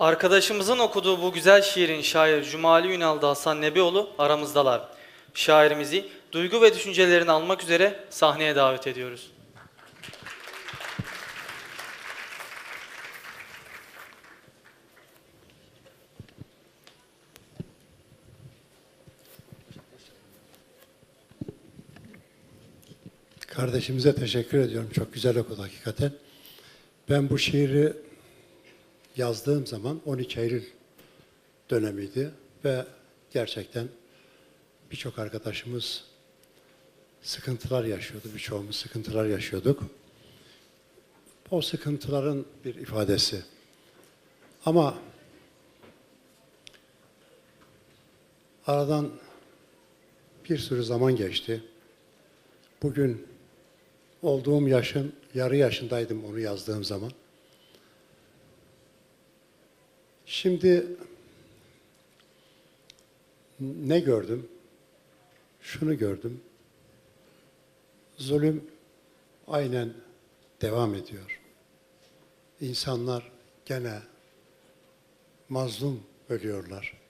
Arkadaşımızın okuduğu bu güzel şiirin şair Cumali Ünal'da Hasan Nebioğlu aramızdalar. Şairimizi duygu ve düşüncelerini almak üzere sahneye davet ediyoruz. Kardeşimize teşekkür ediyorum. Çok güzel okudu hakikaten. Ben bu şiiri yazdığım zaman 12 Eylül dönemiydi ve gerçekten birçok arkadaşımız sıkıntılar yaşıyordu. Birçoğumuz sıkıntılar yaşıyorduk. O sıkıntıların bir ifadesi. Ama aradan bir sürü zaman geçti. Bugün olduğum yaşın yarı yaşındaydım onu yazdığım zaman. Şimdi ne gördüm? Şunu gördüm. Zulüm aynen devam ediyor. İnsanlar gene mazlum ölüyorlar.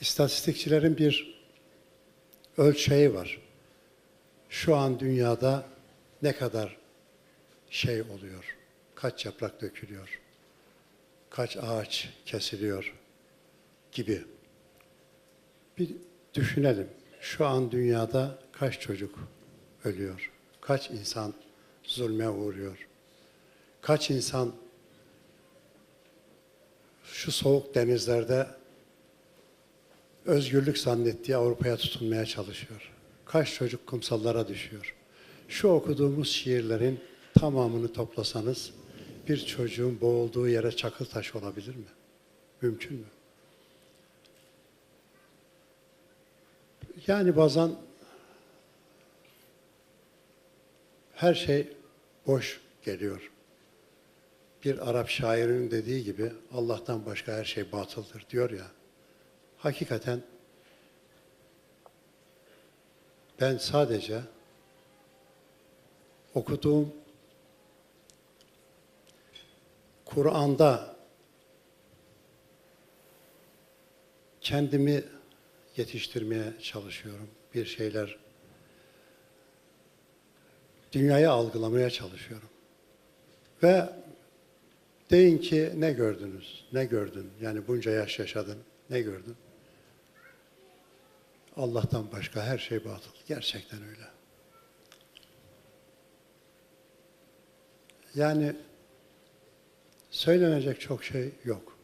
İstatistikçilerin bir ölçeği var şu an dünyada ne kadar şey oluyor? Kaç yaprak dökülüyor? Kaç ağaç kesiliyor? Gibi. Bir düşünelim. Şu an dünyada kaç çocuk ölüyor? Kaç insan zulme uğruyor? Kaç insan şu soğuk denizlerde özgürlük zannettiği Avrupa'ya tutunmaya çalışıyor? kaç çocuk kumsallara düşüyor. Şu okuduğumuz şiirlerin tamamını toplasanız bir çocuğun boğulduğu yere çakıl taş olabilir mi? Mümkün mü? Yani bazen her şey boş geliyor. Bir Arap şairinin dediği gibi Allah'tan başka her şey batıldır diyor ya. Hakikaten ben sadece okuduğum Kur'an'da kendimi yetiştirmeye çalışıyorum. Bir şeyler dünyayı algılamaya çalışıyorum. Ve deyin ki ne gördünüz? Ne gördün? Yani bunca yaş yaşadın. Ne gördün? Allah'tan başka her şey batıl. Gerçekten öyle. Yani söylenecek çok şey yok.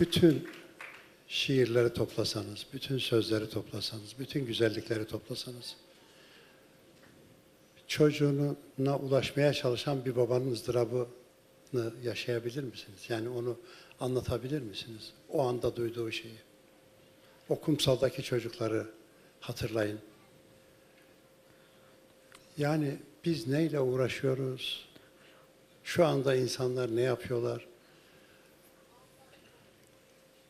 Bütün şiirleri toplasanız, bütün sözleri toplasanız, bütün güzellikleri toplasanız, çocuğuna ulaşmaya çalışan bir babanın ızdırabı yaşayabilir misiniz? Yani onu anlatabilir misiniz? O anda duyduğu şeyi. O kumsaldaki çocukları hatırlayın. Yani biz neyle uğraşıyoruz? Şu anda insanlar ne yapıyorlar?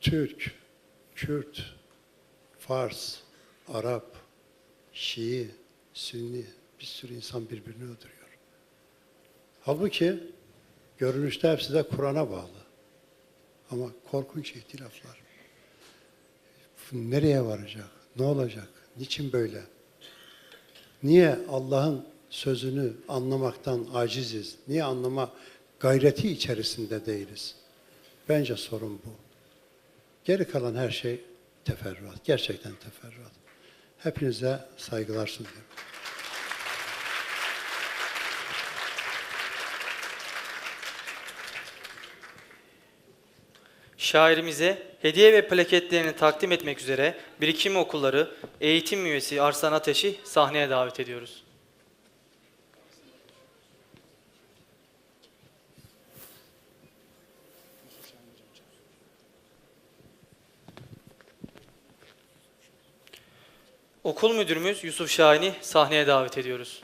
Türk, Kürt, Fars, Arap, Şii, Sünni bir sürü insan birbirini öldürüyor. Halbuki Görünüşte hepsi de Kur'an'a bağlı. Ama korkunç ihtilaflar. Nereye varacak? Ne olacak? Niçin böyle? Niye Allah'ın sözünü anlamaktan aciziz? Niye anlama gayreti içerisinde değiliz? Bence sorun bu. Geri kalan her şey teferruat. Gerçekten teferruat. Hepinize saygılar sunuyorum. Şairimize hediye ve plaketlerini takdim etmek üzere birikim okulları eğitim üyesi Arslan Ateş'i sahneye davet ediyoruz. Okul müdürümüz Yusuf Şahin'i sahneye davet ediyoruz.